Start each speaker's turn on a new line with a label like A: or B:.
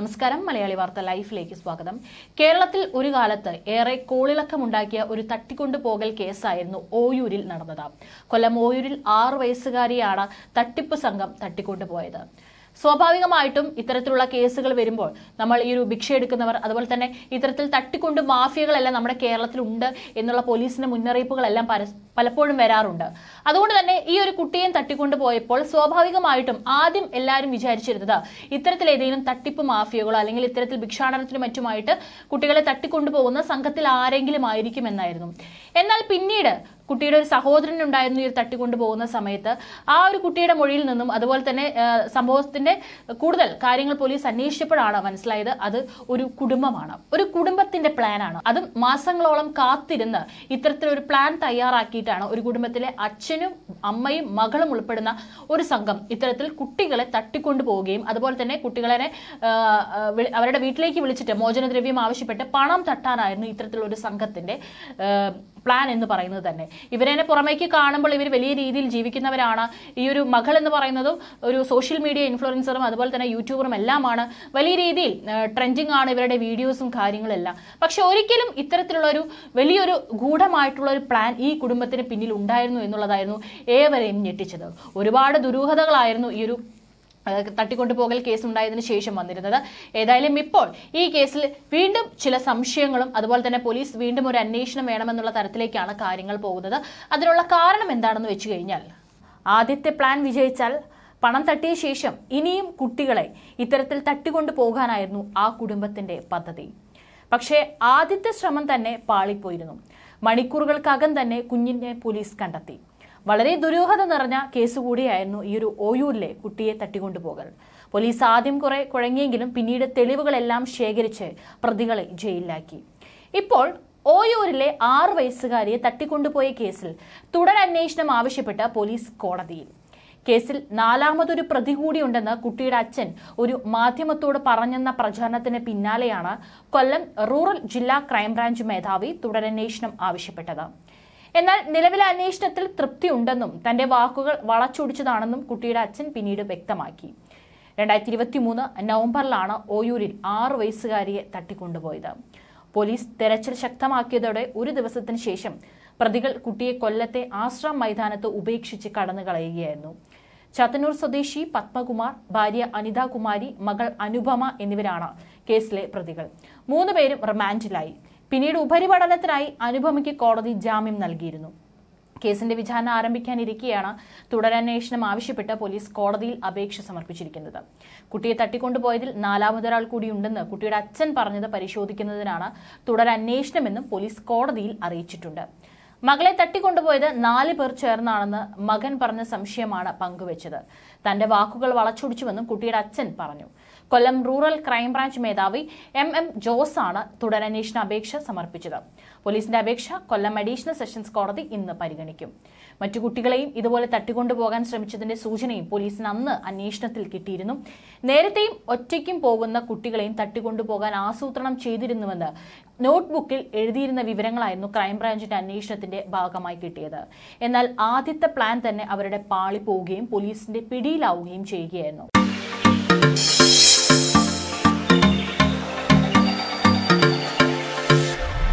A: നമസ്കാരം. മലയാളി വാർത്ത ലൈഫിലേക്ക് സ്വാഗതം. കേരളത്തിൽ ഒരു കാലത്ത് ഏറെ കോളിളക്കമുണ്ടാക്കിയ ഒരു തട്ടിക്കൊണ്ടുപോകൽ കേസായിരുന്നു ഓയൂരിൽ നടന്നത്. കൊല്ലം ഓയൂരിൽ ആറു വയസ്സുകാരിയാണ് തട്ടിപ്പ് സംഘം തട്ടിക്കൊണ്ടുപോയത്. സ്വാഭാവികമായിട്ടും ഇത്തരത്തിലുള്ള കേസുകൾ വരുമ്പോൾ നമ്മൾ ഈ ഒരു ഭിക്ഷ എടുക്കുന്നവർ അതുപോലെ തന്നെ ഇത്തരത്തിൽ തട്ടിക്കൊണ്ട് മാഫിയകളെല്ലാം നമ്മുടെ കേരളത്തിലുണ്ട് എന്നുള്ള പോലീസിന്റെ മുന്നറിയിപ്പുകളെല്ലാം പലപ്പോഴും വരാറുണ്ട്. അതുകൊണ്ട് തന്നെ ഈ ഒരു കുട്ടിയെ തട്ടിക്കൊണ്ട് പോയപ്പോൾ സ്വാഭാവികമായിട്ടും ആദ്യം എല്ലാവരും വിചാരിച്ചിരുന്നത് ഇത്തരത്തിൽ ഏതെങ്കിലും തട്ടിപ്പ് മാഫിയകളോ അല്ലെങ്കിൽ ഇത്തരത്തിൽ ഭിക്ഷാടനത്തിനും മറ്റുമായിട്ട് കുട്ടികളെ തട്ടിക്കൊണ്ടുപോകുന്ന സംഘത്തിൽ ആരെങ്കിലും ആയിരിക്കും എന്നായിരുന്നു എന്നാൽ പിന്നീട് കുട്ടിയുടെ ഒരു സഹോദരൻ ഉണ്ടായിരുന്നു ഈ ഒരു തട്ടിക്കൊണ്ടു പോകുന്ന സമയത്ത്. ആ ഒരു കുട്ടിയുടെ മൊഴിയിൽ നിന്നും അതുപോലെ തന്നെ സംഭവത്തിന്റെ കൂടുതൽ കാര്യങ്ങൾ പോലീസ് അന്വേഷിച്ചപ്പോഴാണ് മനസ്സിലായത് അത് ഒരു കുടുംബമാണ്. ഒരു കുടുംബത്തിന്റെ പ്ലാനാണ്. അതും മാസങ്ങളോളം കാത്തിരുന്ന് ഇത്തരത്തിലൊരു പ്ലാൻ തയ്യാറാക്കിയിട്ടാണ് ഒരു കുടുംബത്തിലെ അച്ഛനും അമ്മയും മകളും ഉൾപ്പെടുന്ന ഒരു സംഘം ഇത്തരത്തിൽ കുട്ടികളെ തട്ടിക്കൊണ്ടു പോവുകയും അതുപോലെ തന്നെ കുട്ടികളെ അവരുടെ വീട്ടിലേക്ക് വിളിച്ചിട്ട് മോചനദ്രവ്യം ആവശ്യപ്പെട്ട് പണം തട്ടാനായിരുന്നു ഇത്തരത്തിലുള്ള ഒരു സംഘത്തിന്റെ പ്ലാൻ എന്ന് പറയുന്നത് തന്നെ. ഇവരെ പുറമേക്ക് കാണുമ്പോൾ ഇവർ വലിയ രീതിയിൽ ജീവിക്കുന്നവരാണ്. ഈ ഒരു മകൾ എന്ന് പറയുന്നതും ഒരു സോഷ്യൽ മീഡിയ ഇൻഫ്ലുവൻസറും അതുപോലെ തന്നെ യൂട്യൂബറും എല്ലാമാണ്. വലിയ രീതിയിൽ ട്രെൻഡിങ് ആണ് ഇവരുടെ വീഡിയോസും കാര്യങ്ങളെല്ലാം. പക്ഷെ ഒരിക്കലും ഇത്തരത്തിലുള്ള ഒരു വലിയൊരു ഗൂഢമായിട്ടുള്ള ഒരു പ്ലാൻ ഈ കുടുംബത്തിന് പിന്നിൽ ഉണ്ടായിരുന്നു എന്നുള്ളതായിരുന്നു ഏവരെയും ഞെട്ടിച്ചത്. ഒരുപാട് ദുരൂഹതകളായിരുന്നു ഈ ഒരു തട്ടിക്കൊണ്ടുപോകൽ കേസ് ഉണ്ടായതിനു ശേഷം വന്നിരുന്നത്. ഏതായാലും ഇപ്പോൾ ഈ കേസിൽ വീണ്ടും ചില സംശയങ്ങളും അതുപോലെ തന്നെ പോലീസ് വീണ്ടും ഒരു അന്വേഷണം വേണമെന്നുള്ള തരത്തിലേക്കാണ് കാര്യങ്ങൾ പോകുന്നത്. അതിനുള്ള കാരണം എന്താണെന്ന് വെച്ച് കഴിഞ്ഞാൽ ആദ്യത്തെ പ്ലാൻ വിജയിച്ചാൽ പണം തട്ടിയ ശേഷം ഇനിയും കുട്ടികളെ ഇത്തരത്തിൽ തട്ടിക്കൊണ്ടു പോകാനായിരുന്നു ആ കുടുംബത്തിന്റെ പദ്ധതി. പക്ഷേ ആദ്യത്തെ ശ്രമം തന്നെ പാളിപ്പോയിരുന്നു. മണിക്കൂറുകൾക്കകം തന്നെ കുഞ്ഞിനെ പോലീസ് കണ്ടെത്തി. വളരെ ദുരൂഹത നിറഞ്ഞ കേസ് കൂടിയായിരുന്നു ഈ ഒരു ഓയൂരിലെ കുട്ടിയെ തട്ടിക്കൊണ്ടുപോകൽ. പോലീസ് ആദ്യം കുറെ കുഴങ്ങിയെങ്കിലും പിന്നീട് തെളിവുകളെല്ലാം ശേഖരിച്ച് പ്രതികളെ ജയിലിലാക്കി. ഇപ്പോൾ ഓയൂരിലെ ആറ് വയസ്സുകാരിയെ തട്ടിക്കൊണ്ടുപോയ കേസിൽ തുടരന്വേഷണം ആവശ്യപ്പെട്ട് പോലീസ് കോടതിയിൽ. കേസിൽ നാലാമതൊരു പ്രതി കൂടിയുണ്ടെന്ന് കുട്ടിയുടെ അച്ഛൻ ഒരു മാധ്യമത്തോട് പറഞ്ഞെന്ന പ്രചാരണത്തിന് പിന്നാലെയാണ് കൊല്ലം റൂറൽ ജില്ലാ ക്രൈംബ്രാഞ്ച് മേധാവി തുടരന്വേഷണം ആവശ്യപ്പെട്ടത്. എന്നാൽ നിലവിലെ അന്വേഷണത്തിൽ തൃപ്തിയുണ്ടെന്നും തന്റെ വാക്കുകൾ വളച്ചൊടിച്ചതാണെന്നും കുട്ടിയുടെ അച്ഛൻ പിന്നീട് വ്യക്തമാക്കി. രണ്ടായിരത്തി ഇരുപത്തി മൂന്ന് നവംബറിലാണ് ഓയൂരിൽ ആറു വയസ്സുകാരിയെ തട്ടിക്കൊണ്ടുപോയത്. പോലീസ് തെരച്ചിൽ ശക്തമാക്കിയതോടെ ഒരു ദിവസത്തിന് ശേഷം പ്രതികൾ കുട്ടിയെ കൊല്ലത്തെ ആശ്രം മൈതാനത്ത് ഉപേക്ഷിച്ച് കടന്നു കളയുകയായിരുന്നു. ചാത്തന്നൂർ സ്വദേശി പത്മകുമാർ ഭാര്യ അനിതാകുമാരി മകൾ അനുപമ എന്നിവരാണ് കേസിലെ പ്രതികൾ. മൂന്നുപേരും റിമാൻഡിലായി. പിന്നീട് ഉപരിപഠനത്തിനായി അനുപമയ്ക്ക് കോടതി ജാമ്യം നൽകിയിരുന്നു. കേസിന്റെ വിചാരണ ആരംഭിക്കാനിരിക്കെയാണ് തുടരന്വേഷണം ആവശ്യപ്പെട്ട് പോലീസ് കോടതിയിൽ അപേക്ഷ സമർപ്പിച്ചിരിക്കുന്നത്. കുട്ടിയെ തട്ടിക്കൊണ്ടുപോയതിൽ നാലാമതൊരാൾ കൂടിയുണ്ടെന്ന് കുട്ടിയുടെ അച്ഛൻ പറഞ്ഞത് പരിശോധിക്കുന്നതിനാണ് തുടരന്വേഷണമെന്നും പോലീസ് കോടതിയിൽ അറിയിച്ചിട്ടുണ്ട്. മകളെ തട്ടിക്കൊണ്ടുപോയത് നാല് പേർ ചേർന്നാണെന്ന് മകൻ പറഞ്ഞ സംശയമാണ് പങ്കുവച്ചത്. തന്റെ വാക്കുകൾ വളച്ചൊടിച്ചുവെന്നും കുട്ടിയുടെ അച്ഛൻ പറഞ്ഞു. കൊല്ലം റൂറൽ ക്രൈംബ്രാഞ്ച് മേധാവി എം എം ജോസ് ആണ് തുടരന്വേഷണ അപേക്ഷ സമർപ്പിച്ചത്. പോലീസിന്റെ അപേക്ഷ കൊല്ലം അഡീഷണൽ സെഷൻസ് കോടതി ഇന്ന് പരിഗണിക്കും. മറ്റു കുട്ടികളെയും ഇതുപോലെ തട്ടിക്കൊണ്ടുപോകാൻ ശ്രമിച്ചതിന്റെ സൂചനയും പോലീസിന് അന്ന് അന്വേഷണത്തിൽ കിട്ടിയിരുന്നു. നേരത്തെയും ഒറ്റയ്ക്കും പോകുന്ന കുട്ടികളെയും തട്ടിക്കൊണ്ടുപോകാൻ ആസൂത്രണം ചെയ്തിരുന്നുവെന്ന് നോട്ട്ബുക്കിൽ എഴുതിയിരുന്ന വിവരങ്ങളായിരുന്നു ക്രൈംബ്രാഞ്ചിന്റെ അന്വേഷണത്തിന്റെ ഭാഗമായി കിട്ടിയത്. എന്നാൽ ആദ്യത്തെ പ്ലാൻ തന്നെ അവരുടെ പാളി പോവുകയും പോലീസിന്റെ പിടിയിലാവുകയും ചെയ്യുകയായിരുന്നു.